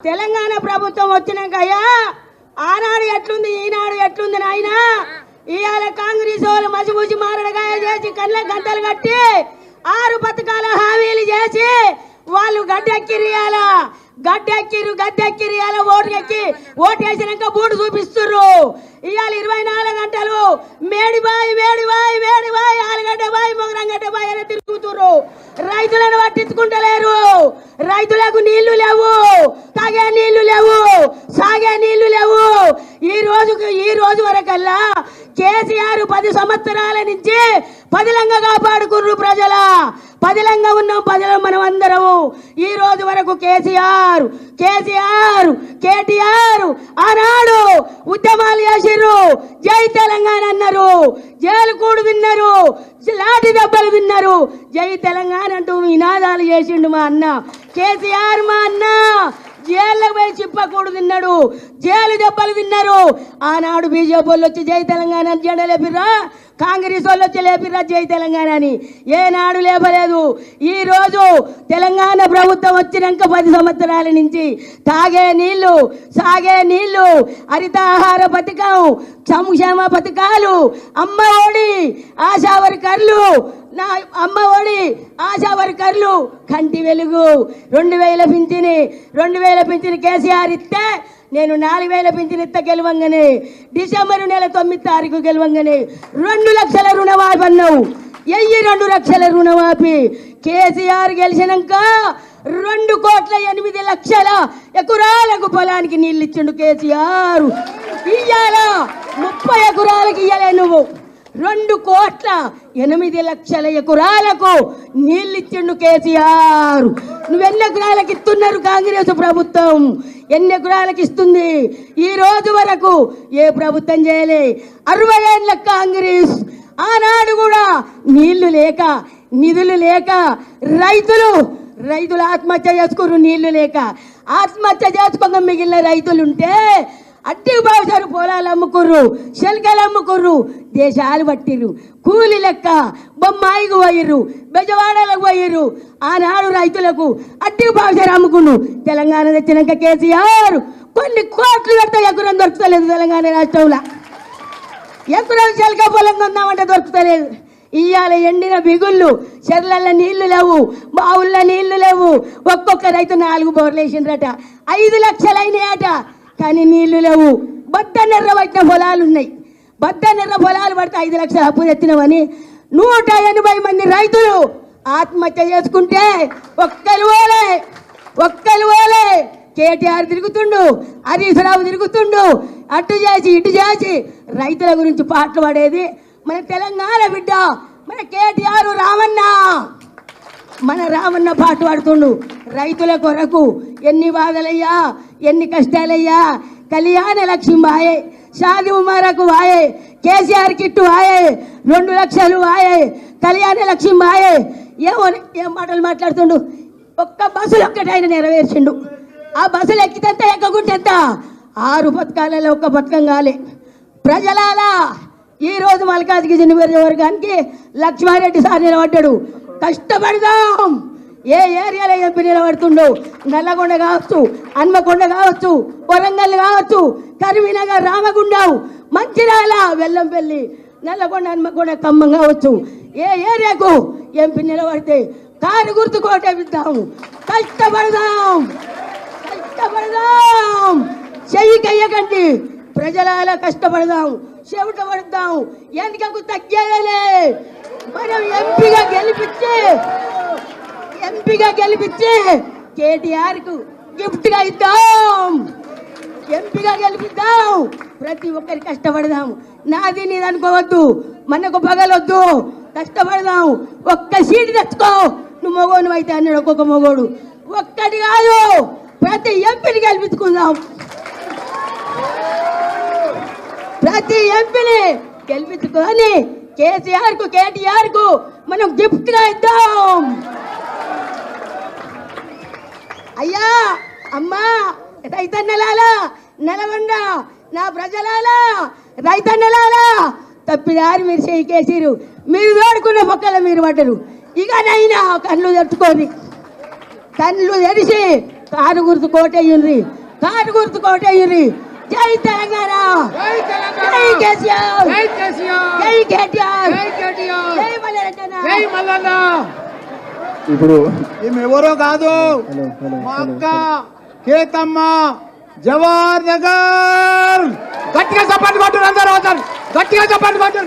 తెలంగాణ ప్రభుత్వం వచ్చినాక అయ్యా ఆనాడు ఎట్లుంది ఈనాడు ఎట్లుంది నాయన? ఇవాళ కాంగ్రెస్ వాళ్ళు మసిపూసి మారడగాయ చేసి కళ్ళ గంటలు కట్టి ఆరు పథకాల హామీలు చేసి వాళ్ళు గడ్డెక్కిరియాల గడ్డెక్కిరు గడ్డెక్కిరియాల ఓటు ఎక్కి ఓటు వేసినాక బూటు చూపిస్తుర్రు. ఇవాళ ఇరవై నాలుగు మేడిబాయి వేడిబాయి వేడిబాయి ఆలుగడ్డ బాయి మొగరంగడ్డ బాయి అని తిరుగుతుర్రు. రైతులను పట్టించుకుంటలేరు. రైతులకు నీళ్ళు లేవు. తాగే నీళ్ళు లేవు. సాగే నీళ్ళు లేవు. ఈ రోజుకు ఈ రోజు వరకల్లా కేసీఆర్ పది సంవత్సరాల నుంచి పదిలంగా కాపాడుకుర్రు ప్రజల. పదిలంగా ఉన్నాం పదిలం మనం అందరము. ఈ రోజు వరకు కేసీఆర్ కేసీఆర్ కేటీఆర్ ఆనాడు ఉద్యమాలు చేసిర్రు. జై తెలంగాణ అన్నారు. జైలు కూడు విన్నారు. లాటి దెబ్బలు విన్నారు. జై తెలంగాణ అంటూ నినాదాలు చేసిండు మా అన్న. కేసీఆర్ మా అన్న జైల్లో పోయి చిప్పకూడు తిన్నాడు. జైలు దెబ్బలు తిన్నారు. ఆనాడు బీజేపీ వాళ్ళు వచ్చి జై తెలంగాణ అని కాంగ్రెస్ వాళ్ళు వచ్చి లేపిర్రా జై తెలంగాణ అని ఏనాడు లేపలేదు. ఈరోజు తెలంగాణ ప్రభుత్వం వచ్చినాక పది సంవత్సరాల నుంచి తాగే నీళ్ళు సాగే నీళ్ళు హరితాహార పథకం సంక్షేమ పథకాలు అమ్మ ఒడి ఆశా వర్కర్లు నా అమ్మ ఒడి ఆశా వర్కర్లు కంటి వెలుగు. రెండు వేల పింఛని రెండు వేల పింఛని కేసీఆర్ ఇస్తే నేను నాలుగు వేల పింఛని ఇత్త గెలవంగానే డిసెంబర్ నెల తొమ్మిది తారీఖు గెలవంగానే రెండు లక్షల రుణమాఫీ అన్నావు. ఎయ్యి రెండు లక్షల రుణమాఫీ. కేసీఆర్ గెలిచినాక రెండు కోట్ల ఎనిమిది లక్షల ఎకరాలకు పొలానికి నీళ్ళు ఇచ్చిండు కేసీఆర్. ఇయ్యాల ముప్పై ఎకరాలకు ఇయ్యలే నువ్వు. రెండు కోట్ల ఎనిమిది లక్షల ఎకరాలకు నీళ్ళు ఇచ్చిండు కేసీఆర్. నువ్వు ఎన్ని ఎకరాలకు ఇస్తున్నారు కాంగ్రెస్ ప్రభుత్వం? ఎన్ని ఎకరాలకు ఇస్తుంది? ఈ రోజు వరకు ఏ ప్రభుత్వం చేయలే. అరవై ఏళ్ళ కాంగ్రెస్. ఆనాడు కూడా నీళ్ళు లేక నిధులు లేక రైతులు రైతులు ఆత్మహత్య చేసుకోరు నీళ్ళు లేక. ఆత్మహత్య చేసుకోక మిగిలిన రైతులు ఉంటే అట్టి బావుసారు పొలాలు అమ్ముకుర్రు శల్కలు అమ్ముకుర్రు దేశాలు పట్టిర్రు. కూలి లెక్క బొమ్మాయికి పోయిర్రు బెజవాడలకు పోయిర్రు. ఆనాడు రైతులకు అట్టి బావుసారు అమ్ముకున్ను తెలంగాణ తెచ్చినాక కేసీఆర్ కొన్ని కోట్లు పెడితే ఎకరం దొరుకుతలేదు తెలంగాణ రాష్ట్రంలో. ఎకరం చెలక పొలం కొందామంటే దొరుకుతలేదు. ఇయ్యాల ఎండిన బిగుళ్ళు చెర్లల్లో నీళ్ళు లేవు బావుల్లో నీళ్ళు లేవు. ఒక్కొక్క రైతు నాలుగు బోర్లు వేసిండ్రట ఐదు లక్షలైనాయట. కానీ నీళ్ళు లేవు. బద్ద నెర్ర పట్టిన పొలాలు ఉన్నాయి. బద్ద నెర్ర పొలాలు పడితే ఐదు లక్షల అప్పు తెచ్చినామని నూట ఎనభై మంది రైతులు ఆత్మహత్య చేసుకుంటే ఒక్కరు ఓలే ఒక్కరు ఓలే కేటీఆర్ తిరుగుతుండు హరీశ్రావు తిరుగుతుండు. అటు చేసి ఇటు చేసి రైతుల గురించి పాటలు పడేది మన తెలంగాణ బిడ్డ మన కేటీఆర్ రామన్న. మన రామన్న పాట పాడుతుండు. రైతుల కొరకు ఎన్ని బాధలయ్యా ఎన్ని కష్టాలయ్యా? కళ్యాణ లక్ష్యం వాయే షాది ఉమారకు వాయే కేసీఆర్ కిట్టు వాయే రెండు లక్షలు వాయే కళ్యాణ లక్ష్యం వాయే. ఏమో ఏం మాటలు మాట్లాడుతుండు? ఒక్క బస్సులు ఒక్కటి ఆయన నెరవేర్చిండు. ఆ బస్సులు ఎక్కితేంత ఎక్కకుంటే ఎంత? ఆరు పథకాలలో ఒక్క పథకం కాలే. ప్రజలాలా ఈరోజు మల్కాజ్గిరి నియోజకవర్గానికి లక్ష్మారెడ్డి సార్ నిలబడ్డాడు. కష్టపడదాం. ఏ ఏరియాలో ఎంపీ నిలబడుతుండో నల్లగొండ కావచ్చు హన్మకొండ కావచ్చు వరంగల్ కావచ్చు కరీంనగర్ రామగుండం మంచిర్యాల వెల్లంపల్లి నల్లగొండ హన్మకొండ ఖమ్మం కావచ్చు. ఏ ఏరియాకు ఎంపీ నిలబడితే కారు గుర్తు కోటేపిద్దాం కష్టపడదాం. కష్టపడదాం. చెయ్యి కయ్యకండి అలా కష్టపడదాం. చెవిట పడదాం ఎందుకు తగ్గేదలే. మనం ఎంపీగా గెలిపించి ఎంపీగా గెలిపించి కేటీఆర్కు గిఫ్ట్గా ఇద్దాం. ఎంపీగా గెలిపిద్దాం. ప్రతి ఒక్కరి కష్టపడదాం. నాది నీది అనుకోవద్దు. మనకు పగలొద్దు. కష్టపడదాం. ఒక్క సీటు తెచ్చుకో. నువ్వు మగోను అయితే అన్నాడు ఒక్కొక్క మగోడు ఒక్కటి కాదు. ప్రతి ఎంపీని గెలిపించుకుందాం. ప్రతి ఎంపీని గెలిపించుకొని కేసీఆర్కు కేటీఆర్కు మనం గిఫ్ట్గా ఇద్దాం. అయ్యా అమ్మా రైతన్నలాలా నెలవండ నా ప్రజలాలా రైతన్నలాలా తప్పిదారి మీరు చేయికేసిరు. మీరు తోడుకున్న పక్కల మీరు పడ్డరు. ఇక నైనా కళ్ళు తట్టుకొని కళ్ళు తెరిచి కారు గుర్తు కోటయ్యుండ్రి కారు గుర్తు కోటయ్యుండ్రి జై తెలంగాణ. జై కేసీఆర్. జై కేటీఆర్. జై జై మల్లన్న. ఇప్పుడు ఎవరో కాదు. మా అక్క కేతమ్మ జవహర్ నగర్. గట్టిగా చప్పట్లు కొట్టు అందరూ గట్టిగా చప్పట్లు కొట్టు.